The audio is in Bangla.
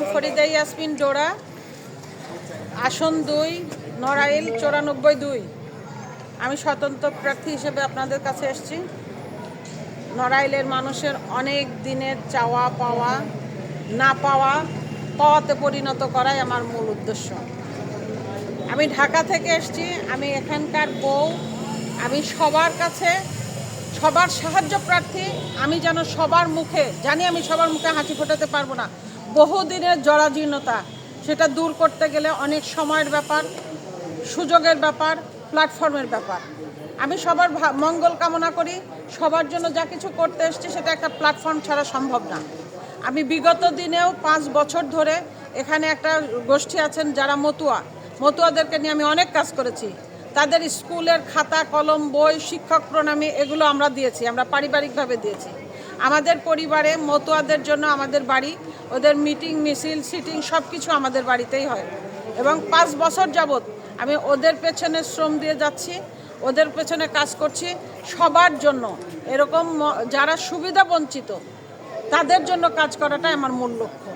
ফরিদা ইয়াসমিন ডোরা আসন দুই, নড়াইল চৌরানব্বই দুই। আমি স্বতন্ত্র প্রার্থী হিসেবে আপনাদের কাছে এসেছি নড়াইলের মানুষের অনেক দিনের চাওয়া পাওয়া, না পাওয়া, পাওয়াতে পরিণত করাই আমার মূল উদ্দেশ্য। আমি ঢাকা থেকে এসেছি, আমি এখানকার বউ, আমি সবার কাছে সবার সাহায্য প্রার্থী, আমি যেন সবার মুখে, জানি আমি সবার মুখে হাসি ফোটাতে পারব না বহুদিনের জরাজীর্ণতা, সেটা দূর করতে গেলে অনেক সময়ের ব্যাপার, সুযোগের ব্যাপার প্ল্যাটফর্মের ব্যাপার। আমি সবার মঙ্গল কামনা করি, সবার জন্য যা কিছু করতে এসছি সেটা একটা প্ল্যাটফর্ম ছাড়া সম্ভব না। আমি বিগত দিনেও পাঁচ বছর ধরে এখানে একটা গোষ্ঠী আছেন যারা মতুয়া। মতুয়াদেরকে নিয়ে আমি অনেক কাজ করেছি। তাদের স্কুলের খাতা, কলম, বই, শিক্ষক প্রণামী, এগুলো আমরা দিয়েছি, আমরা পারিবারিকভাবে দিয়েছি। আমাদের পরিবারে মতুয়াদের জন্য আমাদের বাড়ি, ওদের মিটিং, মিছিল, সিটিং সব কিছু আমাদের বাড়িতেই হয়। এবং পাঁচ বছর যাবৎ আমি ওদের পেছনে শ্রম দিয়ে যাচ্ছি, ওদের পেছনে কাজ করছি সবার জন্য। এরকম যারা সুবিধা বঞ্চিত, তাদের জন্য কাজ করাটাই আমার মূল লক্ষ্য।